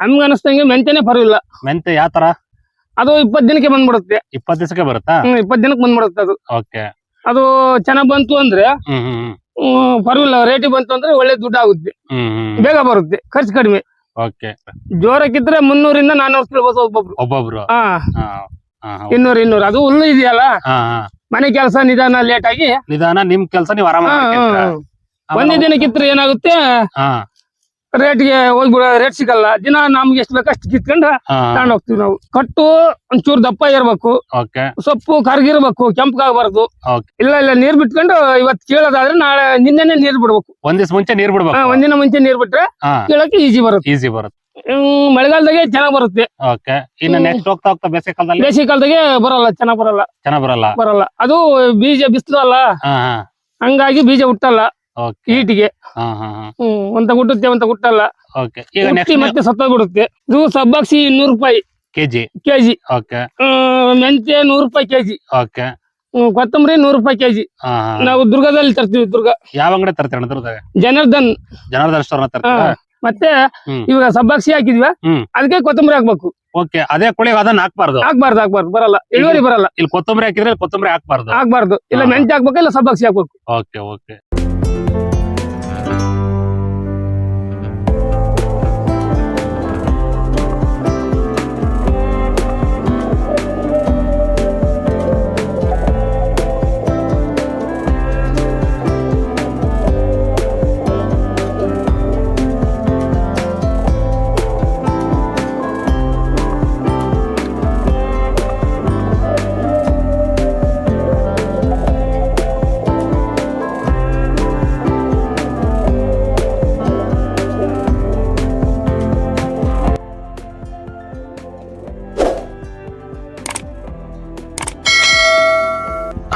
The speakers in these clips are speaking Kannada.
ನಮ್ಗೆ ಅನಿಸ್ತಂಗೆ ಮೆಂತೆನೆ ಪರವಿಲ್ಲ ಮೆಂತೆ ಯಾವ ತರ? ಅದು ಇಪ್ಪತ್ ದಿನಕ್ಕೆ ಬಂದ್ಬಿಡುತ್ತೆ. ಇಪ್ಪತ್ ದಿವಸಕ್ಕೆ ಬರುತ್ತಾ? ಹ್ಮ್ ಇಪ್ಪತ್ ದಿನಕ್ಕೆ ಬಂದ್ಬಿಡುತ್ತೆ ಅದು. ಓಕೆ. ಅದು ಚೆನ್ನಾಗ್ ಬಂತು ಅಂದ್ರೆ ಹ್ಮ್ ರೇಟಿಗೆ ಬಂತು ಅಂದ್ರೆ ಒಳ್ಳೆ ದುಡ್ಡು ಆಗುತ್ತೆ. ಹ್ಮ್ ಹ್ಮ್ ಬೇಗ ಬರುತ್ತೆ ಖರ್ಚು ಕಡಿಮೆ. ಓಕೆ. ಜೋರಕ್ಕಿದ್ರೆ ಮುನ್ನೂರಿಂದ ನಾನ್ನೂರು ಕೀಳ್ಬೋದು ಒಬ್ಬೊಬ್ರು. ಒಬ್ಬೊಬ್ರು. ಹಾ. ಹಾ ಹಾ ಹಾ. ಇನ್ನೂರು ಇನ್ನೂರು. ಅದು ಹುಲ್ಲು ಇದೆಯಲ್ಲ? ಹಾ ಹಾ. ಮನೆ ಕೆಲಸ ನಿಧಾನ ಲೇಟ್ ಆಗಿ. ನಿಧಾನ ನಿಮ್ ಕೆಲ್ಸ ನೀವು ಆರಾಮ ಹಾ, ಹಾ, ಹಾ. ಒಂದೇ ದಿನಕ್ಕಿದ್ರೆ ಏನಾಗುತ್ತೆ? ಹಾ. ರೇಟ್ಗೆ ಹೋಗ್ಬಿಡ ರೇಟ್ ಸಿಗಲ್ಲ. ದಿನ ನಮ್ಗೆ ಎಷ್ಟು ಬೇಕು ಅಷ್ಟು ಕಿತ್ಕೊಂಡು ತಗೊಂಡ್ ಹೋಗ್ತೀವಿ ನಾವು. ಕಟ್ಟು ಒಂಚೂರು ದಪ್ಪ ಇರ್ಬೇಕು. ಸೊಪ್ಪು ಕರ್ಗಿರ್ಬೇಕು ಕೆಂಪಗಾಗಬಾರ್ದು. ಇಲ್ಲ ಇಲ್ಲ ನೀರ್ ಬಿಟ್ಕೊಂಡು ಇವತ್ ಕೀಳೋದಾದ್ರೆ ನಾಳೆ ನಿನ್ನೆನೆ ನೀರ್ ಬಿಡ್ಬೇಕು. ಒಂದ್ ದಿವ್ಸ ಮುಂಚೆ ನೀರ್ ಬಿಡ್ಬೇಕು. ಒಂದಿನ ಮುಂಚೆ ನೀರ್ ಬಿಟ್ರೆ ಕೇಳಕ್ಕೆ ಈಜಿ ಬರುತ್ತೆ. ಈಸಿ ಬರುತ್ತೆ. ಮಳೆಗಾಲದಾಗೆ ಚೆನ್ನಾಗ್ ಬರುತ್ತೆ. ಓಕೆ. ಇನ್ನು ನೆಕ್ಸ್ಟ್ ಹೋಗ್ತಾ ಹೋಗ್ತಾ ಬೇಸಿಗೆ ಕಾಲದಲ್ಲಿ ಬೇಸಿಗೆ ಕಾಲದಾಗೆ ಬರಲ್ಲ ಚೆನ್ನಾಗ್ ಬರಲ್ಲ. ಚೆನ್ನಾಗ್ ಬರಲ್ಲ. ಬರಲ್ಲ. ಅದು ಬೀಜ ಬಿಸಿಲು ಅಲ್ಲ. ಹಂಗಾಗಿ ಬೀಜ ಹುಟ್ಟಲ್ಲ. ಹ್ಮ್ ಒಂತ ಹುಟ್ಟುತ್ತೆ ಒಂತ ಗುಟ್ಟಲ್ಲ. ಮತ್ತೆ ಸತ್ತೋಗ್ಬಿಡುತ್ತೆ ಇದು ಸಬ್ಬಾಕ್ಸಿ ಇನ್ನೂರು ರೂಪಾಯಿ. ಕೆಜಿ ಕೆಜಿ ಓಕೆ ಮೆಂತ್ಯ ನೂರು ರೂಪಾಯಿ ಕೆಜಿ ಓಕೆ ಕೊತ್ತಂಬರಿ ನೂರು ರೂಪಾಯಿ ಕೆಜಿ ನಾವು ದುರ್ಗದಲ್ಲಿ ತರ್ತೀವಿ ದುರ್ಗ. ಯಾವ ಅಂಗಡಿ ಅಣ್ಣ ಜನಾರ್ದನ್. ಜನಾರ್ದನ್ ಸ್ಟೋರ್ ಮತ್ತೆ. ಇವಾಗ ಸಬ್ಬಾಕ್ಸಿ ಹಾಕಿದ್ವಿ? ಅದಕ್ಕೆ ಕೊತ್ತಂಬರಿ ಹಾಕ್ಬೇಕು. ಓಕೆ ಅದೇ ಕುಳಿಗೆ ಅದನ್ನ ಹಾಕ್ಬಾರ್ದು. ಹಾಕ್ಬಾರ್ದು ಹಾಕ್ಬಾರ್ದು ಬರಲ್ಲ. ಇಳುವರಿ ಬರಲ್ಲ. ಇಲ್ಲಿ ಕೊತ್ತಂಬರಿ ಹಾಕಿದ್ರೆ ಕೊತ್ತಂಬರಿ ಹಾಕ್ಬಾರ್ದು. ಹಾಕ್ಬಾರ್ದು. ಇಲ್ಲ. ಮೆಂತ್ಯ ಹಾಕ್ಬೇಕು ಇಲ್ಲ ಸಬ್ಬಾಕ್ಸಿ ಹಾಕ್ಬೇಕು. ಓಕೆ ಓಕೆ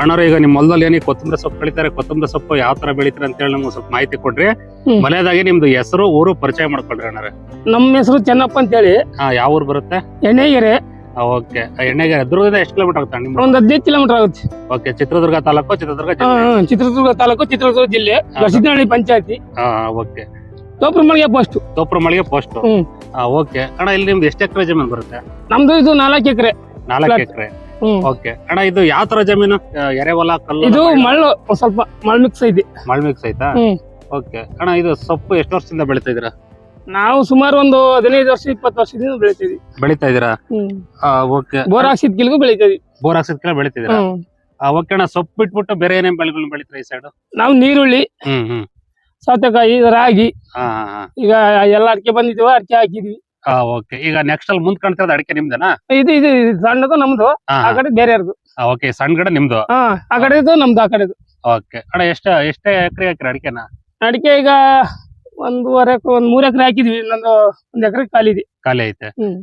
ಅಣ್ಣವ್ರೆ ಈಗ ನಿಮ್ಮ ಹೊಲದಲ್ಲಿ ಏನಿ ಕೊತ್ತಂಬರಿ ಸೊಪ್ಪು ಬೆಳಿತಾರೆ ಕೊತ್ತಂಬರಿ ಸೊಪ್ಪು ಯಾವ ತರ ಬೆಳಿತಾರೆ ಅಂತ ಹೇಳಿ ನಮ್ಗೆ ಸ್ವಲ್ಪ ಮಾಹಿತಿ ಕೊಡ್ರಿ. ಮನೆಯದಾಗಿ ನಿಮ್ದು ಹೆಸರು ಊರು ಪರಿಚಯ ಮಾಡ್ಕೊಡ್ರಿ ಅಣ್ಣ ನಮ್ಮ ಹೆಸರು ಚೆನ್ನಪ್ಪ ಅಂತ ಹೇಳಿ ಹಾ ಯಾವ ಊರು ಬರುತ್ತೆ? ಎಣ್ಣೆಗೆರೆ. ಓಕೆ. ಎಣ್ಣೆಗೆರೆ ದುರ್ಗದಿಂದ ಎಷ್ಟು ಕಿಲೋಮೀಟರ್ ಆಗುತ್ತೆ ನಿಮ್ಮ ಒಂದ್ ಹದಿನೈದು ಕಿಲೋಮೀಟರ್ ಆಗುತ್ತೆ. ಓಕೆ ಚಿತ್ರದುರ್ಗ ತಾಲೂಕು ಚಿತ್ರದುರ್ಗ ಜಿಲ್ಲೆ. ಚಿತ್ರದುರ್ಗ ತಾಲೂಕು ಚಿತ್ರದುರ್ಗ ಜಿಲ್ಲೆ ಗರ್ಸಿದ್ನಹಳ್ಳಿ ಪಂಚಾಯತಿ. ಹಾ ಓಕೆ. ತೋಪ್ರಮಳಿಗೆ ಪೋಸ್ಟ್ ತೋಪ್ರ ಮಳಿಗೆ ಪೋಸ್ಟ್ ಹ್ಮ್. ಓಕೆ. ಅಣ್ಣ ಇಲ್ಲಿ ನಿಮ್ದು ಎಷ್ಟು ಎಕರೆ ಜಮೀನು ಬರುತ್ತೆ? ನಮ್ದು ಇದು ನಾಲ್ಕು ಎಕರೆ. ನಾಲ್ಕು Flat. ಎಕರೆ. ಓಕೆ ಅಣ್ಣ ಇದು ಯಾವ ತರ ಜಮೀನು? ಎರೆವಲ ಎರೆಹೊಲ ಕಲ್ಲು ಇದು ಮಳ್ಳು ಒಂದ್ ಸ್ವಲ್ಪ ಮಳ್ ಮಿಕ್ಸ್ ಐತಿ. ಮಳ್ ಮಿಕ್ಸ್ ಐತಾ? ಹ್ಮ್. ಓಕೆ ಅಣ್ಣ ಇದು ಸೊಪ್ಪು ಎಷ್ಟು ವರ್ಷದಿಂದ ಬೆಳಿತಾ ಇದೀರಾ? ನಾವು ಸುಮಾರು ಒಂದು ಹದಿನೈದು ವರ್ಷ ಇಪ್ಪತ್ತು ವರ್ಷದಿಂದ ಬೆಳಿತೀವಿ ಬೆಳಿತಾ ಇದೀರಾ? ಓಕೆ ಬೋರ್ ಹಾಕ್ಸಿದ ಗಿಲ್ಗೂ ಬೆಳಿತೀವಿ ಬೋರ್ ಹಾಕ್ಸಿದ ಬೆಳಿತಿದ್ದೀರಾ ಹ್ಮ್. ಓಕೆ ಅಣ್ಣ ಸೊಪ್ಪು ಬಿಟ್ಬಿಟ್ಟು ಬೇರೆ ಏನೇನ್ ಬೆಳೆಗಳನ್ನ ಬೆಳಿತೀರಾ ಈ ಸೈಡ್ ನಾವು ನೀರುಳ್ಳಿ ಹ್ಮ್ ಹ್ಮ್. ಸೌತೆಕಾಯಿ ರಾಗಿ ಈಗ ಎಲ್ಲ ಅಡಿಕೆ ಬಂದಿದ್ವ ಅಡಿಕೆ ಹಾಕಿದ್ವಿ. ಓಕೆ ಈಗ ನೆಕ್ಸ್ಟ್ ಅಲ್ಲಿ ಮುಂದ್ ಕಾಣ್ತಿರೋದು ಅಡಿಕೆ ನಿಮ್ದೇನಾ? ಇದು ಇದು ಇದು ಸಣ್ಣದು ನಮ್ದು ಆ ಕಡೆ ಬೇರೆಯವ್ರದ್ದು ಓಕೆ ಸಣ್ಣ ಗಿಡ ನಿಮ್ದು? ಹಾ ಆ ಕಡೆದು ನಮ್ದು ಆ ಕಡೆದು. ಓಕೆ ಅಣ್ಣ ಎಷ್ಟ ಎಷ್ಟೇ ಎಕರೆ ಹಾಕಿರ ಅಡಿಕೆನ? ಅಡಿಕೆ ಈಗ ಒಂದೂವರೆ ಎಕರೆ ಒಂದ್ ಮೂರ್ ಎಕರೆ ಹಾಕಿದ್ವಿ. ಇನ್ನೊಂದು ಒಂದ್ ಎಕರೆ ಖಾಲಿ ಇದೆ. ಖಾಲಿ ಐತೆ. ಹ್ಮ್.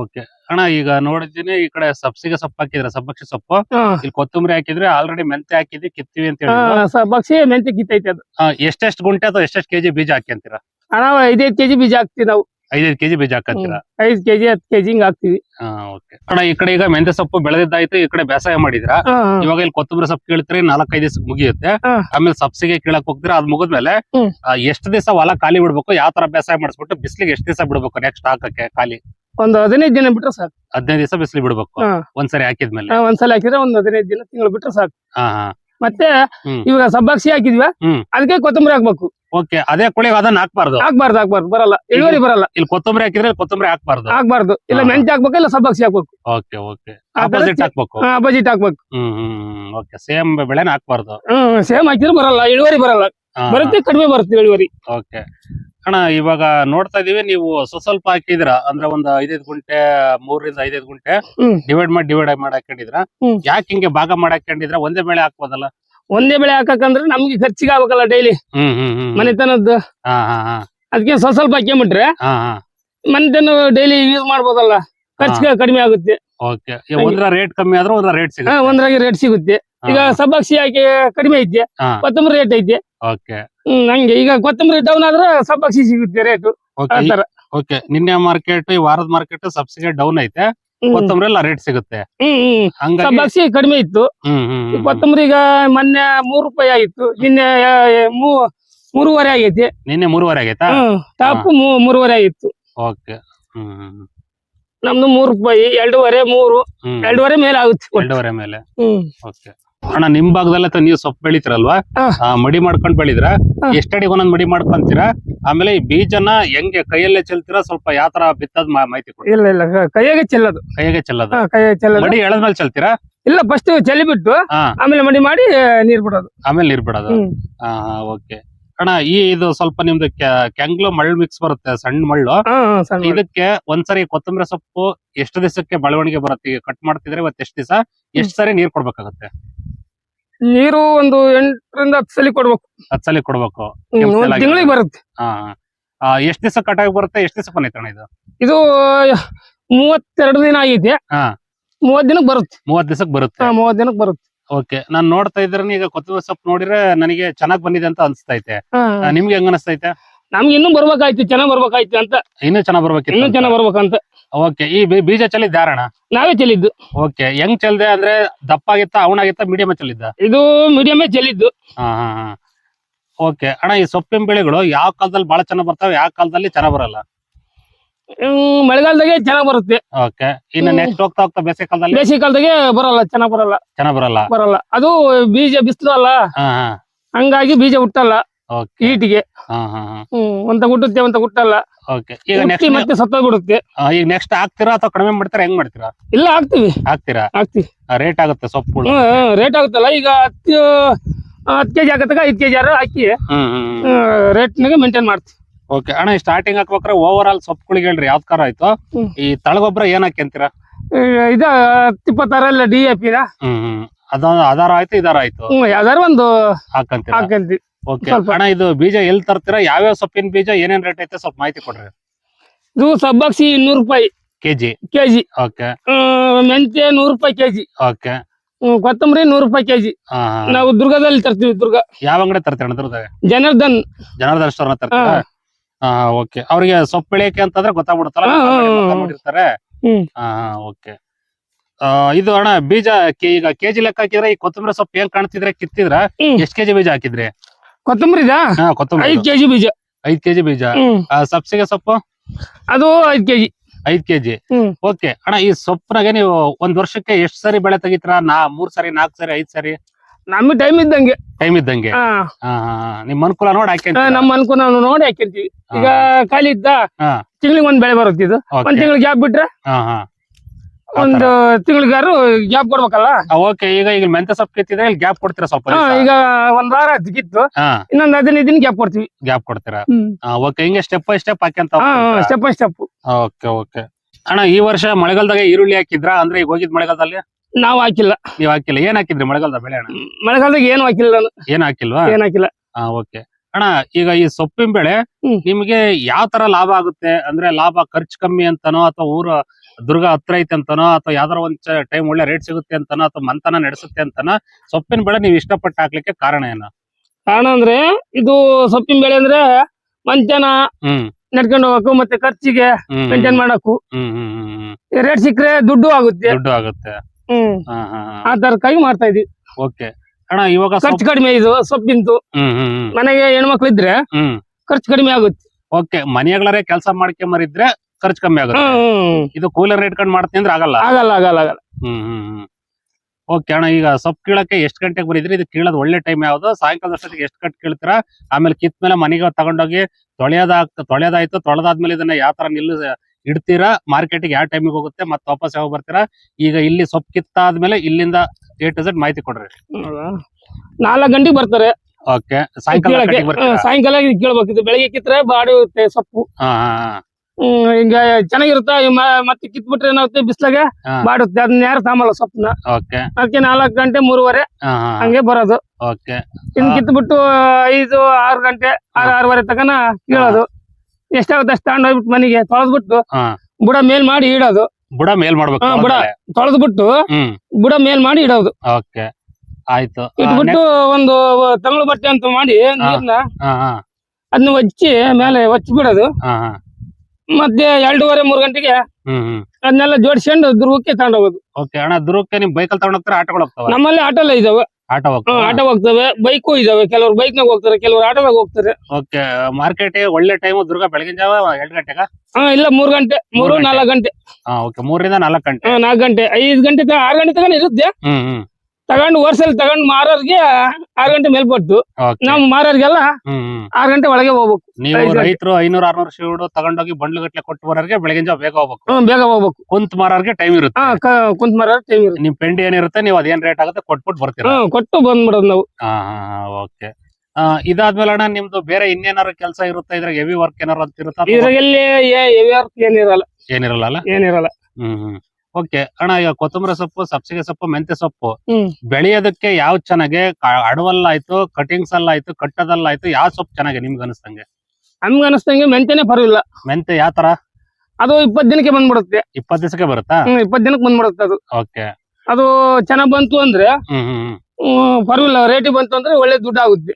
ಓಕೆ ಅಣ್ಣ ಈಗ ನೋಡಿದ್ದೀನಿ ಈ ಕಡೆ ಸಬ್ಸಿಗೆ ಸೊಪ್ಪು ಹಾಕಿದ್ರೆ ಸಬ್ಬಕ್ಷಿ ಸೊಪ್ಪು. ಹಾ. ಇಲ್ಲಿ ಕೊತ್ತಂಬರಿ ಹಾಕಿದ್ರೆ ಆಲ್ರೆಡಿ ಮೆಂತೆ ಹಾಕಿದ್ವಿ ಕಿತ್ತೀವಿ ಅಂತ ಹಾ, ಹೇಳಿದ್ರು. ಸ- ಮೆಂತ್ಯ ಕಿತ್ತೈತೆ ಅದು. ಆ, ಎಷ್ಟೆಷ್ಟು ಗುಂಟೆ ಅಥವಾ ಎಷ್ಟೆಷ್ಟು ಕೆಜಿ ಬೀಜ ಹಾಕಿ ಅಂತೀರಾ ಅಣ್ಣ ಐದೈದು ಕೆಜಿ ಬೀಜ ಹಾಕ್ತಿವಿ ನಾವು. ಐದೈದು ಕೆಜಿ ಬೀಜ ಹಾಕತ್ತೀರ? ಐದ್ ಕೆಜಿ ಹತ್ತು ಕೆಜಿ ಹಿಂಗ್ ಹಾಕ್ತಿವಿ. ಹಾ ಓಕೆ ಅಣ್ಣ ಈ ಕಡೆ ಈಗ ಮೆಂತೆ ಸೊಪ್ಪು ಬೆಳೆದಿದ್ದಾಯ್ತು ಈ ಕಡೆ ಬೇಸಾಯ ಮಾಡಿದ್ರ ಹಾ, ಹಾ. ಇವಾಗ ಇಲ್ಲಿ ಕೊತ್ತಂಬರಿ ಸೊಪ್ಪು ಕೀಳ್ತೀರಿ ನಾಲ್ಕೈದು ದಿವಸ ಮುಗಿಯುತ್ತೆ. ಹಾ. ಆಮೇಲೆ ಸಬ್ಸಿಗೆ ಕೀಳಕ್ ಹೋಗ್ತೀರಾ ಅದ್ ಮುಗಿದ್ಮೇಲೆ ಹ್ಮ್. ಆ, ಎಷ್ಟು ದಿವಸ ಹೊಲ ಖಾಲಿ ಬಿಡ್ಬೇಕು ಯಾವ ತರ ಬೇಸಾಯ ಮಾಡಿಸ್ಬಿಟ್ಟು ಬಿಸ್ಲಿಗೆ ಎಷ್ಟು ದಿವಸ ಬಿಡ್ಬೇಕು ನೆಕ್ಸ್ಟ್ ಹಾಕಕ್ಕೆ ಖಾಲಿ? ಒಂದ್ ಹದಿನೈದು ದಿನ ಬಿಟ್ರೆ ಸಾಕು. ಹದಿನೈದು ದಿವಸ ಬಿಸಿಲು ಬಿಡ್ಬೇಕು. ಹಾ. ಒಂದ್ಸರಿ ಹಾಕಿದ್ಮೇಲೆ. ಹಾ, ಒಂದ್ಸಲ ಹಾಕಿದ್ರೆ ಒಂದ್ ಹದಿನೈದು ದಿನ ತಿಂಗಳು ಬಿಟ್ರೆ ಸಾಕು. ಹಾ ಹಾ. ಮತ್ತೆ ಹ್ಮ್. ಇವಾಗ ಸಬ್ಬಾಕ್ಸಿ ಹಾಕಿದ್ವಿ? ಹ್ಮ್. ಅದಕ್ಕೆ ಕೊತ್ತಂಬರಿ ಹಾಕ್ಬೇಕು. ಓಕೆ ಅದೇ ಕುಳಿಗೆ ಅದನ್ನ ಹಾಕ್ಬಾರ್ದು. ಹಾಕ್ಬಾರ್ದು ಹಾಕ್ಬಾರ್ದು ಬರಲ್ಲ. ಇಳುವರಿ ಬರಲ್ಲ. ಇಲ್ಲಿ ಕೊತ್ತಂಬರಿ ಹಾಕಿದ್ರೆ ಇಲ್ಲಿ ಕೊತ್ತಂಬರಿ ಹಾಕ್ಬಾರ್ದು. ಹಾಕ್ಬಾರ್ದು. ಇಲ್ಲ ಮೆಂತೆ ಹಾಕ್ಬೇಕು ಇಲ್ಲ ಸಬ್ಬಾಕ್ಸಿ ಹಾಕ್ಬೇಕು. ಓಕೆ ಓಕೆ ಅಪೋಸಿಟ್ ಹಾಕ್ಬೇಕು. ಅಪೋಸಿಟ್ ಹಾಕ್ಬೇಕು. ಹ್ಮ್ ಹ್ಮ್ ಓಕೆ ಸೇಮ್ ಬೆಳೆನ ಹಾಕ್ಬಾರ್ದು. ಹ್ಮ್ ಸೇಮ್ ಹಾಕಿದ್ರೆ ಬರಲ್ಲ ಇಳುವರಿ ಬರಲ್ಲ. ಬರುತ್ತೆ ಕಡಿಮೆ ಬರುತ್ತೆ ಇಳುವರಿ. ಓಕೆ ಅಣ್ಣ ಇವಾಗ ನೋಡ್ತಾ ಇದೀವಿ ನೀವು ಸ್ವಲ್ಪ ಸ್ವಲ್ಪ ಹಾಕಿದ್ರ ಅಂದ್ರೆ ಒಂದ್ ಐದೈದು ಗುಂಟೆ ಮೂರರಿಂದ ಐದೈದು ಗುಂಟೆ. ಡಿವೈಡ್ ಮಾಡಿ ಡಿವೈಡ್ ಮಾಡಿ ಹಾಕೊಂಡಿದ್ರ ಯಾಕೆ ಹಿಂಗೆ ಭಾಗ ಮಾಡಿ ಹಾಕೊಂಡಿದ್ರ ಒಂದೇ ಬೆಳೆ ಹಾಕ್ಬೋದಲ್ಲ? ಒಂದೇ ಬೆಳೆ ಹಾಕಂದ್ರೆ ನಮ್ಗೆ ಖರ್ಚಿಗೆ ಆಗ್ಬೇಕಲ್ಲ ಡೈಲಿ ಮನೆತನದ್ದು. ಅದಕ್ಕೆ ಸ್ವಲ್ಪ ಸ್ವಲ್ಪ ಹಾಕ್ಕೊಂಬಿಟ್ರೆ ಹಾ ಹಾ. ಮನೆತನ ಡೈಲಿ ಯೂಸ್ ಮಾಡ್ಬೋದಲ್ಲ. ಖರ್ಚು ಕಡಿಮೆ ಆಗುತ್ತೆ. ಒಂದ್ರ ರೇಟ್ ಕಮ್ಮಿ ಆದ್ರೆ ಒಂದ್ರ ರೇಟ್ ಸಿಗುತ್ತೆ. ಒಂದ್ರಾಗೆ ರೇಟ್ ಸಿಗುತ್ತೆ. ಈಗ ಸಬ್ಬಾಕ್ಸಿ ಹಾಕಿ ಕಡಿಮೆ ಐತೆ. ಕೊತ್ತಂಬರಿ ರೇಟ್ ಐತೆ. ಹಂಗೆ. ಈಗ ಕೊತ್ತಂಬರಿ ಡೌನ್ ಆದ್ರೆ ಸಬ್ಬಕ್ಷಿ ಸಿಗುತ್ತೆ ರೇಟ್ ನಿನ್ನೆ ಮಾರ್ಕೆಟ್ ಈ ವಾರದ ಮಾರ್ಕೆಟ್ ಸಬ್ಸಿಡಿ ಡೌನ್ ಐತೆ. ಕೊತ್ತಂಬರಿ ಎಲ್ಲ ರೇಟ್ ಸಿಗುತ್ತೆ. ಹಂಗಾಗಿ ಕಡಿಮೆ ಇತ್ತು. ಕೊತ್ತಂಬರಿ ಈಗ ಮೊನ್ನೆ ಮೂರು ರೂಪಾಯಿ ಆಗಿತ್ತು. ನಿನ್ನೆ ಮೂರುವರೆ ಆಗೈತಿ. ನಿನ್ನೆ ಮೂರುವರೆ ಆಗೈತಾ? ಟಾಪ್ ಮೂರುವರೆ ಆಗಿತ್ತು. ಓಕೆ. ನಮ್ದು ಮೂರು ರೂಪಾಯಿ ಎರಡೂವರೆ ಮೂರು. ಎರಡೂವರೆ ಮೇಲೆ ಆಗುತ್ತೆ. ಎರಡೂವರೆ ಮೇಲೆ. ಓಕೆ. ಅಣ್ಣ ನಿಮ್ ಭಾಗದಲ್ಲ ನೀವು ಸೊಪ್ಪು ಬೆಳಿತಿರಲ್ವಾ? ಮಡಿ ಮಾಡ್ಕೊಂಡ್ ಬೆಳಿದ್ರ? ಎಷ್ಟಡಿ ಒಂದೊಂದ್ ಮಡಿ ಮಾಡ್ಕೊಂತೀರ? ಆಮೇಲೆ ಈ ಬೀಜನ ಹೆಂಗೆ ಕೈಯಲ್ಲೇ ಚೆಲ್ತೀರಾ? ಸ್ವಲ್ಪ ಯಾವ ತರ ಬಿತ್ತದ್ ಮಾಹಿತಿ ಕೊಡಿ. ಇಲ್ಲ ಇಲ್ಲ ಕೈಯಾಗೆ ಚೆಲ್ಲೋದು. ಕೈಯಾಗೆ ಚೆಲ್ಲೋದು. ಕೈಯಾಗೆ ಚೆಲ್ಲೋದು. ಮಡಿ ಎಳದ್ಮೇಲೆ ಚೆಲ್ತೀರಾ? ಇಲ್ಲ ಫಸ್ಟ್ ಚೆಲ್ಲಿ ಬಿಟ್ಟು ಆಮೇಲೆ ಮಡಿ ಮಾಡಿ ನೀರ್ ಬಿಡೋದು. ಆಮೇಲೆ ನೀರ್ ಬಿಡೋದು. ಹಾ ಓಕೆ. ಅಣ್ಣ ಈ ಇದು ಸ್ವಲ್ಪ ನಿಮ್ದು ಕೆಂಗ್ಲು ಮಳ್ಳು ಮಿಕ್ಸ್ ಬರುತ್ತೆ ಸಣ್ಣ ಮಳ್ಳು. ಇದಕ್ಕೆ ಒಂದ್ಸರಿ ಕೊತ್ತಂಬರಿ ಸೊಪ್ಪು ಎಷ್ಟು ದಿವಸಕ್ಕೆ ಬೆಳವಣಿಗೆ ಬರುತ್ತೆ? ಈಗ ಕಟ್ ಮಾಡ್ತಿದ್ರೆ ಇವತ್ತು ಎಷ್ಟು ದಿವಸ? ಎಷ್ಟು ಸರಿ ನೀರ್ ಕೊಡ್ಬೇಕಾಗತ್ತೆ? ನೀರು ಒಂದು ಎಂಟರಿಂದ ಹತ್ತು ಸಲ ಕೊಡ್ಬೇಕು. ಹತ್ತು ಸಲ ಕೊಡ್ಬೇಕು. ತಿಂಗಳಿಗೆ ಬರುತ್ತೆ. ಎಷ್ಟು ದಿವಸ ಕಟಾಗಿ ಬರುತ್ತೆ? ಎಷ್ಟು ದಿವಸ ಬಂದೈತೆ ಅಣ್ಣ ಇದು? ಇದು ಮೂವತ್ತೆರಡು ದಿನ ಆಗಿದೆ. ಹಾ. ಮೂವತ್ ದಿನಕ್ಕೆ ಬರುತ್ತೆ. ಮೂವತ್ ದಿವಸಕ್ಕೆ ಬರುತ್ತೆ. ಮೂವತ್ ದಿನಕ್ಕೆ ಬರುತ್ತೆ. ಓಕೆ ನಾನ್ ನೋಡ್ತಾ ಇದ್ರೆ ಈಗ ಕೊತ್ತಂಬರಿ ಸೊಪ್ಪು ನೋಡಿದ್ರೆ ನನಗೆ ಚೆನ್ನಾಗ್ ಬಂದಿದೆ ಅಂತ ಅನ್ಸ್ತೈತೆ. ನಿಮ್ಗೆ ಹೆಂಗ್ ಅನಿಸ್ತೈತೆ? ನಮ್ಗೆ ಇನ್ನೂ ಬರ್ಬೇಕಾಯ್ತು ಚೆನ್ನಾಗ್ ಬರ್ಬೇಕಾಯ್ತು ಅಂತ. ಇನ್ನೂ ಚೆನ್ನಾಗ್ ಇನ್ನೂ ಚೆನ್ನಾಗಿ ಬರ್ಬೇಕಂತ. ಓಕೆ ಈ ಬೀಜ ಚೆಲ್ಲಿದ್ದ ಯಾರಣ ನಾವೇ ಚೆಲ್ಲಿದ್ದು. ಓಕೆ ಹೆಂಗ್ ಚೆಲ್ದೆ ಅಂದ್ರೆ ದಪ್ಪ ಆಗಿತ್ತ ಅವನಾಗಿತ್ತ ಮೀಡಿಯಂ ಚೆಲ್ಲಿದ್ದ? ಇದು ಮೀಡಿಯಮೇ ಚೆಲ್ಲಿದ್ದು. ಹಾ ಹಾ ಹಾ. ಓಕೆ ಅಣ್ಣ ಈ ಸೊಪ್ಪಿನ ಬೆಳೆಗಳು ಯಾವ ಕಾಲದಲ್ಲಿ ಬಹಳ ಚೆನ್ನಾಗ್ ಬರ್ತಾವೆ ಯಾವ ಕಾಲದಲ್ಲಿ ಚೆನ್ನಾಗ್ ಬರಲ್ಲ? ಹ್ಮ್, ಮಳೆಗಾಲದಾಗೆ ಚೆನ್ನಾಗ್ ಬರುತ್ತೆ. ಓಕೆ. ಇನ್ನು ಹ್ಮ್. ನೆಕ್ಸ್ಟ್ ಹೋಗ್ತಾ ಹೋಗ್ತಾ ಬೇಸಿಗೆ ಕಾಲದಲ್ಲಿ ಬೇಸಿಗೆ ಕಾಲದಾಗೆ ಬರಲ್ಲ ಚೆನ್ನಾಗ್ ಬರಲ್ಲ. ಚೆನ್ನಾಗ್ ಬರಲ್ಲ? ಬರಲ್ಲ. ಅದು ಬೀಜ ಬಿಸಿಲು ಅಲ್ಲ? ಹಾ ಹಾ. ಹಂಗಾಗಿ ಬೀಜ ಹುಟ್ಟಲ್ಲ. ಓಕೆ. ಈಟಿಗೆ ಹಾ ಹಾ ಹಾ. ಹ್ಮ್ ಒಂತ ಹುಟ್ಟುತ್ತೆ ಒಂತ ಹುಟ್ಟಲ್ಲ. ಓಕೆ. ಈಗ ಹುಟ್ಟಿ ನೆಕ್ಸ್ಟ್ ಮತ್ತೆ ಸತ್ತೋಗ್ಬಿಡುತ್ತೆ ಈಗ ನೆಕ್ಸ್ಟ್ ಹಾಕ್ತೀರಾ ಅಥವಾ ಕಡಿಮೆ ಮಾಡ್ತೀರಾ ಹೆಂಗ್ ಮಾಡ್ತೀರಾ? ಇಲ್ಲ ಹಾಕ್ತಿವಿ. ಹಾಕ್ತೀರಾ? ಹಾಕ್ತಿವಿ. ರೇಟ್ ಆಗುತ್ತೆ ಸೊಪ್ಪುಗಳು ಹ್ಮ್ ರೇಟ್ ಆಗುತ್ತಲ್ಲ. ಈಗ ಹತ್ತು ಹತ್ತು ಕೆಜಿ ಹಾಕತ್ತಕ ಐದು ಕೆಜಿ ಆರ ಹಾಕಿ ಹ್ಮ್ ಹ್ಮ್ ರೇಟ್ನಾಗೆ ಮೇಂಟೈನ್ ಮಾಡ್ತೀವಿ. ಓಕೆ ಅಣ್ಣ ಸ್ಟಾರ್ಟಿಂಗ್ ಹಾಕ್ಬೇಕ್ರೆ ಓವರ್ ಆಲ್ ಸೊಪ್ಪುಗಳಿಗೆ ಹೇಳ್ರಿ ಯಾವ್ದ್ ಕಾರ ಆಯ್ತು? ಈ ತಳಗೊಬ್ಬರ ಏನ್ ಹಾಕ್ಯಂತೀರಾ? ಈ ಇದ ಇಪ್ಪತ್ತಾರಲ್ಲ ಡಿ ಎ ಪಿನ ಹ್ಮ್ ಹ್ಮ್. ಅದ ಆಧಾರ ಆಯ್ತು ಇದಾರ ಆಯ್ತು? ಯಾವ್ದಾರು ಒಂದು ಹಾಕಂತೀರಾ? ಓಕೆ ಅಣ್ಣ ಇದು ಬೀಜ ಎಲ್ಲಿ ತರ್ತೀರಾ? ಯಾವ್ಯಾವ ಸೊಪ್ಪಿನ ಬೀಜ ಏನೇನ್ ರೇಟ್ ಐತೆ ಸ್ವಲ್ಪ ಮಾಹಿತಿ ಕೊಡ್ರಿ. ಇದು ಸಬ್ಬಾಕ್ಸಿ ಇನ್ನೂರು ರೂಪಾಯಿ. ಕೆಜಿ? ಕೆಜಿ. ಓಕೆ ಮೆಂತ್ಯ ನೂರು ರೂಪಾಯಿ ಕೆಜಿ. ಓಕೆ ಕೊತ್ತಂಬರಿ ನೂರು ರೂಪಾಯಿ ಕೆಜಿ. ನಾವು ದುರ್ಗದಲ್ಲಿ ತರ್ತೀವಿ ದುರ್ಗ. ಯಾವ ಅಂಗಡಿ ತರ್ತೀರ ದುರ್ಗ ಜನಾರ್ದನ್. ಜನಾರ್ದನ್ ಸ್ಟೋರ್ನ ತರ್ತೀರಾ? ಹಾ ಓಕೆ ಅವ್ರಿಗೆ ಸೊಪ್ಪು ಬೆಳೆಯಕ್ಕೆ ಅಂತಂದ್ರೆ ಗೊತ್ತಾಗ್ಬಿಡುತ್ತಲ್ಲ ಹಾ, ಹಾ, ಹಾ. ಹ್ಮ್. ಓಕೆ ಇದು ಅಣ್ಣ ಬೀಜ ಕೆ- ಈಗ ಕೆಜಿ ಲೆಕ್ಕ ಹಾಕಿದ್ರೆ ಈ ಕೊತ್ತಂಬರಿ ಸೊಪ್ಪು ಏನ್ ಕಾಣ್ತಿದ್ರೆ ಕಿತ್ತಿದ್ರ? ಹ್ಮ್. ಎಷ್ಟ್ ಕೆಜಿ ಬೀಜ ಹಾಕಿದ್ರಿ? ಕೊತ್ತಂಬರಿದ ಹಾ ಕೊತ್ತಂಬರಿ ಐದ್ ಕೆಜಿ ಬೀಜ. ಐದ್ ಕೆಜಿ ಬೀಜ. ಹ್ಮ್. ಆ, ಸಬ್ಸಿಗೆ ಸೊಪ್ಪು? ಅದು ಐದ್ ಕೆಜಿ. ಐದ್ ಕೆಜಿ. ಹ್ಮ್. ಓಕೆ ಅಣ್ಣ ಈ ಸೊಪ್ಪನಾಗೆ ನೀವು ಒಂದ್ ವರ್ಷಕ್ಕೆ ಎಷ್ಟ್ ಸರಿ ಬೆಳೆ ತೆಗಿತೀರಾ? ನಾ ಮೂರ್ ಸರಿ ನಾಲ್ಕ್ ಸರಿ ಐದ್ ಸರಿ? ನಮ್ಗೆ ಟೈಮ್ ಇದ್ದಂಗೆ. ಟೈಮ್ ಇದ್ದಂಗೆ. ಹಾ. ಹಾ ಹಾ ಹಾ. ನಿಮ್ ಅನುಕೂಲ ನೋಡಿ ಹಾಕಿ ಆ, ನಮ್ಮ ಅನ್ಕೋ ನಾವು ನೋಡಿ ಹಾಕಿರ್ತೀವಿ. ಈಗ ಖಾಲಿ ಇದ್ದ ಹಾ. ತಿಂಗಳಿಗೆ ಒಂದ್ ಬೆಳೆ ಬರುತ್ತೆ ಇದು. ಒಂದ್ ತಿಂಗಳ ಗ್ಯಾಪ್ ಬಿಟ್ರೆ ಹಾ ಹಾ. ಒಂದು ತಿಂಗಳಿಗಾರು ಗ್ಯಾಪ್ ಕೊಡ್ಬೇಕಲ್ಲ? ಓಕೆ ಈಗ ಈಗ ಮೆಂತೆ ಸೊಪ್ಪು ಕಿತ್ತಿದ್ರೆ ಇಲ್ಲಿ ಗ್ಯಾಪ್ ಕೊಡ್ತೀರಾ ಸ್ವಲ್ಪ ಹಾ, ಈಗ ಒಂದ್ ವಾರ ಜಿಗಿತ್ತು ಹಾ. ಇನ್ನೊಂದ್ ಹದಿನೈದು ದಿನ ಗ್ಯಾಪ್ ಕೊಡ್ತೀವಿ. ಗ್ಯಾಪ್ ಕೊಡ್ತೀರಾ? ಹ್ಮ್. ಓಕೆ ಹಿಂಗೆ ಸ್ಟೆಪ್ ಬೈ ಸ್ಟೆಪ್ ಹಾಕ್ಯಂತ step by step okay okay ಅಣ್ಣ ಈ ವರ್ಷ ಮಳೆಗಾಲದಾಗ ಈರುಳ್ಳಿ ಹಾಕಿದ್ರಾ? ಅಂದ್ರೆ ಈಗ ಹೋಗಿದ್ ಮಳೆಗಾಲದಲ್ಲಿ? ನಾವು ಹಾಕಿಲ್ಲ. ನೀವ್ ಹಾಕಿಲ್ಲ. ಏನ್ ಹಾಕಿದ್ರಿ ಮಳೆಗಾಲದ ಬೆಳೆ ಅಣ್ಣ? ಮಳೆಗಾಲದಾಗ ಏನು ಹಾಕಿಲ್ಲ ನಾನು. ಏನ್ ಹಾಕಿಲ್ವಾ? ಏನ್ ಹಾಕಿಲ್ಲ. ಹಾ ಓಕೆ. ಅಣ್ಣ ಈಗ ಈ ಸೊಪ್ಪಿನ ಬೆಳೆ. ನಿಮ್ಗೆ ಯಾವ ತರ ಲಾಭ ಆಗುತ್ತೆ? ಅಂದ್ರೆ ಲಾಭ ಖರ್ಚು ಕಮ್ಮಿ ಅಂತನೋ ಅಥವಾ ಊರ ದುರ್ಗ ಹತ್ರ ಐತೆ ಅಂತನೋ ಅಥವಾ ಯಾವ್ದಾರ ಒಂದ್ ಟೈಮ್ ಒಳ್ಳೆ ರೇಟ್ ಸಿಗುತ್ತೆ ಅಂತನೋ ಅಥವಾ ಮಂತನ ನಡೆಸುತ್ತೆ ಅಂತನೋ ಸೊಪ್ಪಿನ ಬೆಳೆ ನೀವು ಇಷ್ಟಪಟ್ಟು ಹಾಕ್ಲಿಕ್ಕೆ ಕಾರಣ ಏನ? ಕಾರಣ ಅಂದ್ರೆ ಇದು ಸೊಪ್ಪಿನ ಬೆಳೆ ಅಂದ್ರೆ ಮಂಚನ ಹ್ಮ್. ನಡ್ಕೊಂಡು ಹೋಗಕು ಮತ್ತೆ ಖರ್ಚಿಗೆ ಮೇಂಟೈನ್ ಮಾಡಕು ಹ್ಮ್ ಹ್ಮ್ ಹ್ಮ್ ಹ್ಮ್. ರೇಟ್ ಸಿಕ್ಕರೆ ದುಡ್ಡು ಆಗುತ್ತೆ. ದುಡ್ಡು ಆಗುತ್ತೆ. ಹ್ಮ್. ಆ ತರಕಾಗಿ ಮಾಡ್ತಾ ಇದೀವಿ. ಓಕೆ. ಅಣ್ಣ ಇವಾಗ ಖರ್ಚು ಕಡಿಮೆ ಇದು ಸೊಪ್ಪಿಂತು ಹ್ಮ್ ಹ್ಮ್ ಹ್ಮ್. ಮನೆಗೆ ಹೆಣ್ಮಕ್ಳು ಇದ್ರೆ ಹ್ಮ್. ಖರ್ಚು ಕಡಿಮೆ ಆಗುತ್ತೆ. ಓಕೆ ಮನೆಗಳರೇ ಕೆಲಸ ಮಾಡ್ಕೊಂಬರಿದ್ರೆ ಖರ್ಚು ಕಮ್ಮಿ ಆಗುತ್ತೆ. ಹ್ಮ್ ಇದು ಕೂಲರ್ ಇಟ್ಕೊಂಡು ಮಾಡ್ತೀನಿ ಅಂದ್ರೆ ಆಗಲ್ಲ? ಆಗಲ್ಲ ಆಗಲ್ಲ ಆಗಲ್ಲ. ಹ್ಮ್ ಹ್ಮ್ ಹ್ಮ್. ಓಕೆ ಅಣ್ಣ ಈಗ ಸೊಪ್ಪು ಕೀಳಕ್ಕೆ ಎಷ್ಟು ಗಂಟೆಗೆ ಬರೀದ್ರಿ ಇದು ಕೀಳೋದು ಒಳ್ಳೆ ಟೈಮ್ ಯಾವ್ದು? ಸಾಯಂಕಾಲದ ಅಷ್ಟೊತ್ತಿಗೆ ಎಷ್ಟು ಗಂಟೆ ಕೀಳ್ತೀರಾ? ಆಮೇಲೆ ಕಿತ್ ಮೇಲೆ ಮನೆಗೆ ತಗೊಂಡೋಗಿ ತೊಳೆಯೋದ ತೊಳೆಯೋದಾಯ್ತು ತೊಳೆದಾದ್ಮೇಲೆ ಇದನ್ನ ಯಾವ ತರ ನಿಲ್ಲು ಇಡ್ತೀರಾ? ಮಾರ್ಕೆಟಿಗೆ ಯಾವ ಟೈಮಿಗೆ ಹೋಗುತ್ತೆ? ಮತ್ತೆ ವಾಪಸ್ ಯಾವಾಗ ಬರ್ತೀರಾ? ಈಗ ಇಲ್ಲಿ ಸೊಪ್ಪು ಕಿತ್ತಾದ್ಮೇಲೆ ಇಲ್ಲಿಂದ ಎ ಟು ಝೆಡ್ ಮಾಹಿತಿ ಕೊಡ್ರಿ. ನಾಲ್ಕು ಗಂಟೆಗೆ ಬರ್ತಾರೆ. ಓಕೆ ಸಾಯಂಕಾಲ. ಬರ್ತೀರಾ? ಸಾಯಂಕಾಲ ಇದು ಕೇಳ್ಬೇಕು. ಇದು ಬೆಳಿಗ್ಗೆ ಕಿತ್ರೆ ಬಾಡಿ ಹೋಗುತ್ತೆ ಸೊಪ್ಪು. ಹಾ ಹಾ ಹಾ. ಹ್ಮ್ ಹಿಂಗ ಚೆನ್ನಾಗಿರುತ್ತೆ? ಮತ್ತೆ ಮ- ಮತ್ತೆ ಕಿತ್ಬಿಟ್ರೆ ಏನಾಗುತ್ತೆ? ಬಿಸ್ಲಾಗೆ ಹಾ. ಬಾಡುತ್ತೆ ಅದನ್ನ ಯಾರು ತಾಮಲ್ಲ ಸೊಪ್ಪನ್ನ. ಓಕೆ ಅದಕ್ಕೆ ನಾಲ್ಕು ಗಂಟೆ ಮೂರುವರೆ ಹಾ ಹಾ ಹಂಗೆ ಬರೋದು. Okay in. ಕಿತ್ಬಿಟ್ಟು ಐದು ಆರು ಗಂಟೆ ಆರು ಆರೂವರೆ ತಕನ ಕೀಳೋದು. ಎಷ್ಟಾಗುತ್ತೆ ಅಷ್ಟು ತಗೊಂಡ್ ಹೋಗ್ಬಿಟ್ಟು ಮನೆಗೆ ತೊಳೆದ್ಬಿಟ್ಟು ಹಾ. ಬುಡ ಮೇಲ್ ಮಾಡಿ ಇಡೋದು. ಬುಡ ಮೇಲ್ ಮಾಡ್ಬೇಕು ಹಾ, ಬುಡ. ತೊಳ್ದ್ಮೇಲೆ. ತೊಳೆದ್ಬಿಟ್ಟು ಹ್ಮ್. ಬುಡ ಮೇಲ್ ಮಾಡಿ ಇಡೋದು. ಓಕೆ. ಆಯ್ತು. ಆ, ಇಟ್ಬಿಟ್ಟು ಒಂದು ತಂಗಳು ಬಟ್ಟೆ ಅಂತ ಮಾಡಿ ನೀರ್ನ ಹಾ ಹಾ. ಅದನ್ನ ಒಚ್ಚಿ ಮೇಲೆ ಒಚ್ಚಿ ಬಿಡೋದು ಹಾ ಹಾ. ಮತ್ತೆ ಎರಡೂವರೆ ಮೂರ್ ಗಂಟೆಗೆ ಹ್ಮ್ ಹ್ಮ್. ಅದನ್ನೆಲ್ಲ ಜೋಡಿಸ್ಕೊಂಡು ದುರ್ಗಕ್ಕೆ ತಗೊಂಡೋಗೋದು. ಓಕೆ ಅಣ್ಣ ದುರ್ಗಕ್ಕೆ ನಿಮ್ ಬೈಕ್ ತಗೊಂಡ್ ಹೋಗ್ತಾರೆ ಆಟೋಗಳು ಹೋಗ್ತಾವ? ನಮ್ಮಲ್ಲಿ ಆಟೋಲ್ಲ ಇದಾವೆ. ಆಟೋ ಹೋಗ್ತಾವ? ಆಟೋ ಹೋಗ್ತವೆ. ಬೈಕು ಇದಾವೆ. ಕೆಲವರು ಬೈಕ್ ನಾಗ ಹೋಗ್ತಾರೆ ಕೆಲವರು ಆಟೋದಾಗ ಹೋಗ್ತಾರೆ. ಓಕೆ ಮಾರ್ಕೆಟ್ ಒಳ್ಳೆ ಟೈಮ್ ದುರ್ಗ ಬೆಳಗಿನ ಜಾವ ಎರಡು ಗಂಟೆಗ? ಹಾ ಇಲ್ಲ ಮೂರ್ ಗಂಟೆ ಮೂರು ಗಂಟೆ. ನಾಲ್ಕು ಗಂಟೆ. ಹಾ ಓಕೆ ಮೂರರಿಂದ ನಾಲ್ಕು ಗಂಟೆ. ನಾಲ್ಕು ಗಂಟೆ ಐದು ಗಂಟೆ ತ- ಆರು ಗಂಟೆ ತಗೊಂಡ್ ಇರುತ್ತೆ. ಹ್ಮ್ ಹ್ಮ್. ತಗೊಂಡು ವರ್ಷಲ್ ತಗೊಂಡು ಮಾರೋರ್ಗೆ ಆರು ಗಂಟೆ ಮೇಲ್ಪಟ್ಟು ನಮ್ ಮಾರೋರ್ಗೆಲ್ಲ ಆರು ಗಂಟೆ ಒಳಗೆ ಹೋಗ್ಬೇಕು. ನೀವು. ರೈತರು ಐನೂರ ಆರ್ನೂರು ಶೀಡು ತಗೊಂಡೋಗಿ ಬಂಡ್ಲು ಗಟ್ಟಲೆ ಕೊಟ್ಟು ಬರೋರ್ಗೆ ಬೆಳಗಿನ ಜಾವ ಬೇಗ ಹೋಗ್ಬೇಕು. ಬೇಗ ಹೋಗ್ಬೇಕು. ಕುಂತ್ ಮಾರೋರ್ಗೆ ಟೈಮ್ ಇರುತ್ತೆ. ಕುಂತ ಕ- ಕುಂತ್ ಮಾರೋ ಟೈಮ್ ಇರುತ್ತೆ. ನಿಮ್ ಪೆಂಡಿ ಏನಿರುತ್ತೆ ನೀವು ಅದೇನ್ ರೇಟ್ ಆಗುತ್ತೆ ಕೊಟ್ಬಿಟ್ಟು ಬರ್ತೀರಾ? ಕೊಟ್ಟು ಬಂದ್ಬಿಡೋದು ನಾವು. ಓಕೆ ಇದಾದ್ಮೇಲೆ ಅಣ್ಣ ನಿಮ್ದು ಬೇರೆ ಇನ್ನೇನಾರು ಕೆಲಸ ಇರುತ್ತೆ? ಇದ್ರಾಗ ಹೆವಿ ವರ್ಕ್ ಏನಾರು ಅಂತ ಇರುತ್ತಾ? ಇದ್ರಲ್ಲಿ ಹೆವಿ ಹೆವಿ ಏನಿರಲ್ಲ. ಏನಿರಲ್ಲ ಏನಿರಲ್ಲ. ಹ್ಮ್ ಹ್ಮ್. ಓಕೆ ಅಣ್ಣ ಈಗ ಕೊತ್ತಂಬರಿ ಸೊಪ್ಪು ಸಬ್ಸಿಗೆ ಸೊಪ್ಪು ಮೆಂತೆ ಸೊಪ್ಪು ಬೆಳೆಯೋದಕ್ಕೆ ಯಾವ ಚೆನ್ನಾಗೆ ಅಡವಲ್ಲಾಯ್ತು ಕಟಿಂಗ್ಸ್ ಅಲ್ಲಾಯ್ತು ಕಟ್ಟದಲ್ಲಾಯ್ತು ಯಾವ ಸೊಪ್ಪು ಚೆನ್ನಾಗಿ ನಿಮ್ಗೆ ಅನಿಸ್ತಂಗೆ ನಮ್ಗೆ ಅನಿಸ್ತಂಗೆ ಮೆಂತೆನೆ ಪರವಿಲ್ಲ ಮೆಂತೆ ಯಾವ ತರ ಅದು ಇಪ್ಪತ್ ದಿನಕ್ಕೆ ಬಂದ್ಬಿಡುತ್ತೆ. ಇಪ್ಪತ್ ದಿವಸಕ್ಕೆ ಬರುತ್ತಾ? ಇಪ್ಪತ್ ದಿನಕ್ಕೆ ಬಂದ್ಬಿಡುತ್ತೆ ಅದು. ಓಕೆ. ಅದು ಚೆನ್ನಾಗ್ ಬಂತು ಅಂದ್ರೆ ಪರವಿಲ್ಲ ರೇಟಿಗೆ ಬಂತು ಅಂದ್ರೆ ಒಳ್ಳೆ ದುಡ್ಡು ಆಗುತ್ತೆ.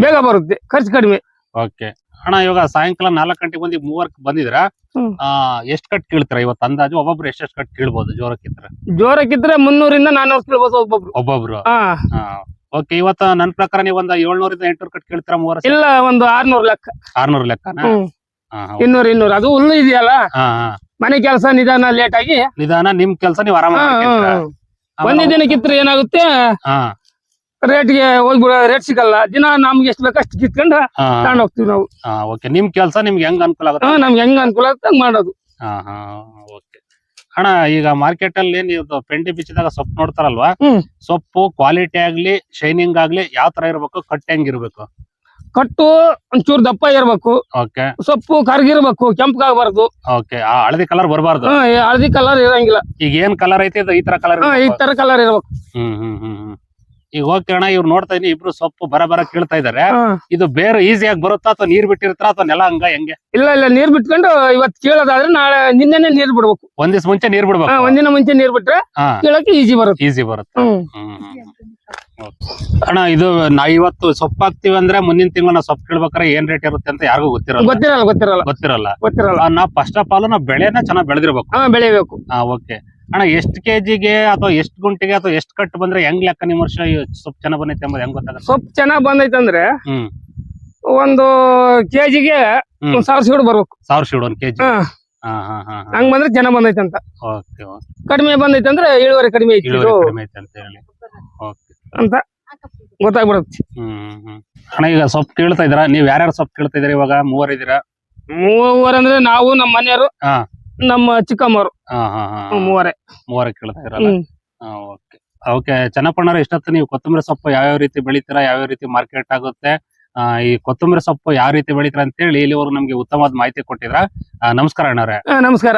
ಬೇಗ ಬರುತ್ತೆ ಖರ್ಚು ಕಡಿಮೆ. ಓಕೆ. ಅಣ್ಣ ಇವಾಗ ಸಾಯಂಕಾಲ ನಾಲ್ಕು ಗಂಟೆಗೆ ಬಂದು ಮೂವರ್ಕ್ ಬಂದಿದ್ರ. ಆ ಎಷ್ಟ್ ಕಟ್ ಕೇಳ್ತಾರ? ಇವತ್ತು ಅಂದಾಜು ಒಬ್ಬೊಬ್ರು ಎಷ್ಟೆಷ್ಟು ಕಟ್ ಕೀಳ್ಬೋದು ಜೋರಕ್ಕಿದ್ರೆ ಜೋರಕ್ಕಿದ್ರೆ ಮುನ್ನೂರಿಂದ ನಾನ್ನೂರು ಕೇಳ್ಬೋದು ಒಬ್ಬೊಬ್ರು. ಒಬ್ಬೊಬ್ರು? ಹಾ. ಓಕೆ ಇವತ್ತ ನನ್ ಪ್ರಕಾರ ನೀವು ಒಂದ್ ಏಳ್ನೂರಿಂದ ಎಂಟ್ನೂರು ಕಟ್ ಕೇಳ್ತೀರಾ ಮೂವರ್ ಇಲ್ಲ ಒಂದು ಆರ್ನೂರ್ ಲೆಕ್ಕ. ಆರ್ನೂರ್ ಲೆಕ್ಕನಾ? ಇನ್ನೂರ್ ಇನ್ನೂರು. ಅದು ಹುಲ್ಲು ಇದೆಯಲ್ಲ. ಮನೆ ಕೆಲಸ ನಿಧಾನ ಲೇಟ್ ಆಗಿ ನಿಧಾನ ನಿಮ್ ಕೆಲಸ ನೀವು ಆರಾಮ. ಒಂದೇ ದಿನಕ್ಕಿತ್ರ ಏನಾಗುತ್ತೆ? ರೇಟ್ಗೆ ಹೋಗ್ಬಿಡೋ ರೇಟ್ ಸಿಗಲ್ಲ. ದಿನ ನಮ್ಗೆ ಎಷ್ಟು ಬೇಕಷ್ಟು ಕಿತ್ಕೊಂಡು ತಗೊಂಡ್ ಹೋಗ್ತೀವಿ ನಾವು. ಓಕೆ ನಿಮ್ ಕೆಲಸ ನಿಮ್ಗೆ ಹೆಂಗ್ ಅನುಕೂಲ ಆಗುತ್ತೆ? ಹಾ ನಮ್ಗೆ ಹೆಂಗ್ ಅನುಕೂಲ ಆಗುತ್ತೆ ಹಂಗ್ ಮಾಡೋದು. ಹಾ ಹಾ ಓಕೆ ಅಣ್ಣ ಈಗ ಮಾರ್ಕೆಟ್ ಅಲ್ಲಿ ನೀವು ಪೆಂಡಿ ಬಿಚ್ಚಿದಾಗ ಸೊಪ್ಪು ನೋಡ್ತಾರಲ್ವಾ? ಹ್ಮ್. ಸೊಪ್ಪು ಕ್ವಾಲಿಟಿ ಆಗ್ಲಿ ಶೈನಿಂಗ್ ಆಗ್ಲಿ ಯಾವ ತರ ಇರ್ಬೇಕು? ಕಟ್ ಹೆಂಗ್ ಇರ್ಬೇಕು? ಕಟ್ಟು ಒಂಚೂರು ದಪ್ಪ ಇರ್ಬೇಕು. ಓಕೆ ಸೊಪ್ಪು ಕರ್ಗಿರ್ಬೇಕು ಕೆಂಪಗಾಗಬಾರ್ದು ಓಕೆ ಆ ಹಳದಿ ಕಲರ್ ಬರಬಾರ್ದು? ಹಾ ಹಳದಿ ಕಲರ್ ಇರಂಗಿಲ್ಲ. ಈಗ ಏನ್ ಕಲರ್ ಐತಿ? ಇದು ಈ ತರ ಕಲರ್ ಹಾ ಈ ತರ ಕಲರ್ ಇರ್ಬೇಕು. ಹ್ಮ್ ಹ್ಮ್ ಹ್ಮ್ ಹ್ಮ್. ಈಗ ಹೋಗ್ತಿರೋಣ ಅಣ್ಣ ಇವ್ರು ನೋಡ್ತಾ ಇದೀನಿ ಇಬ್ರು ಸೊಪ್ಪು ಬರ ಬರ ಕೀಳ್ತಾ ಇದಾರೆ. ಇದು ಬೇರೆ ಈಸಿಯಾಗಿ ಬರುತ್ತಾ ಅಥವಾ ನೀರ್ ಬಿಟ್ಟಿರ್ತಾರ ಅಥವಾ ನೆಲ ಹಂಗ ಹೆಂಗೆ? ಇಲ್ಲ ಇಲ್ಲ ನೀರ್ ಬಿಟ್ಕೊಂಡು ಇವತ್ ಕೀಳೋದಾದ್ರೆ ನಾಳೆ ನಿನ್ನೆನೆ ನೀರ್ ಬಿಡ್ಬೇಕು. ಒಂದ್ ದಿವ್ಸ ಮುಂಚೆ ನೀರ್ ಹಾ ಬಿಡ್ಬೇಕು ಒಂದಿನ ಮುಂಚೆ ನೀರ್ ಬಿಟ್ರೆ ಕೇಳಕ್ಕೆ ಕೀಳಕ್ಕೆ ಈಜಿ ಬರುತ್ತೆ. ಈಸಿ ಬರುತ್ತೆ. ಹ್ಮ್. ಹ್ಮ್. ಅಣ್ಣ ಇದು ನಾ ಇವತ್ತು ಸೊಪ್ಪು ಹಾಕ್ತಿವಿ ಅಂದ್ರೆ ಮುಂದಿನ ತಿಂಗಳ ನಾವು ಸೊಪ್ಪು ಕೇಳ್ಬೇಕಾರೆ ಏನ್ ರೇಟ್ ಇರುತ್ತೆ ಅಂತ ಯಾರಿಗೂ ಗೊತ್ತಿರಲ್ಲ. ಗೊತ್ತಿರಲ್ಲ ಗೊತ್ತಿರಲ್ಲ. ಗೊತ್ತಿರಲ್ಲ. ಗೊತ್ತಿರಲ್ಲ. ಆ, ನಾವ್ ಫಸ್ಟ್ ಆಫ್ ಆಲ್ ನಾವು ಬೆಳೆನ ಚೆನ್ನಾಗಿ ಬೆಳೆದಿರ್ಬೇಕು. ಹಾ ಬೆಳಿಬೇಕು. ಹಾ ಓಕೆ ಅಣ್ಣ ಎಷ್ಟ್ ಕೆಜಿಗೆ ಅಥವಾ ಎಷ್ಟು ಗುಂಟಿಗೆ ಅಥವಾ ಎಷ್ಟು ಕಟ್ ಬಂದ್ರೆ ಹೆಂಗ್ ಲೆಕ್ಕ ನಿಮ್ಮ ವರ್ಷ ಸೊಪ್ಪು ಚೆನ್ನಾಗ್ ಬಂದೈತೆ ಎಂಬುದು ಹೆಂಗ್ ಗೊತ್ತಾಗುತ್ತೆ? ಸೊಪ್ಪು ಚೆನ್ನಾಗ್ ಬಂದೈತೆ ಅಂದ್ರೆ ಒಂದು ಕೆಜಿಗೆ. ಒಂದ್ ಸಾವಿರ ಸೀಡ್ ಬರ್ಬೇಕು. ಸಾವಿರ ಸೀಡ್ ಒಂದ್ ಕೆಜಿ. ಹಾ. ಹಂಗ್ ಬಂದ್ರೆ ಚೆನ್ನಾಗ್ ಅಂತ. Okay okay. ಕಡಿಮೆ ಬಂದೈತೆ ಅಂದ್ರೆ ಕಡಿಮೆ ಐತಿ ಇಳುವರಿ ಇದು. ಕಡಿಮೆ ಐತೆ ಅಂತ ಹೇಳಿ. ಓಕೆ. ಅಂತ ಗೊತ್ತಾಗ್ಬಿಡುತ್ತೆ. ಹ್ಮ್ ಹ್ಮ್ ಅಣ್ಣ ಈಗ ಸೊಪ್ಪು ಕೇಳ್ತಾ ಇದ್ರ ನೀವ್ ಯಾರ್ಯಾರು ಸೊಪ್ಪು ಕೇಳ್ತಾ ಇದ್ರ ಇವಾಗ? ಮೂವರ್ ಇದೀರಾ ಮೂವರು ಅಂದ್ರೆ ನಾವು ನಮ್ಮ ಮನೆಯವರು. ಹಾ. ನಮ್ಮ ಚಿಕ್ಕಮ್ಮರು ಮೂವರೆ. ಮೂವರೆ ಕೇಳ್ತಾ ಇರಲ್ಲ. ಓಕೆ. ಓಕೆ ಚೆನ್ನಪ್ಪಣ್ಣವ್ರ ಇಷ್ಟೊತ್ತು ನೀವು ಕೊತ್ತಂಬರಿ ಸೊಪ್ಪು ಯಾವ್ಯಾವ ರೀತಿ ಬೆಳಿತೀರಾ ಯಾವ್ಯಾವ ರೀತಿ ಮಾರ್ಕೆಟ್ ಆಗುತ್ತೆ ಈ ಕೊತ್ತಂಬರಿ ಸೊಪ್ಪು ಯಾವ ರೀತಿ ಬೆಳಿತೀರಾ ಅಂತ ಹೇಳಿ ಇಲ್ಲಿವರೆಗೂ ನಮ್ಗೆ ಉತ್ತಮವಾದ ಮಾಹಿತಿ ಕೊಟ್ಟಿದ್ರ. ನಮಸ್ಕಾರ ಅಣ್ಣವ್ರೆ. ನಮಸ್ಕಾರ.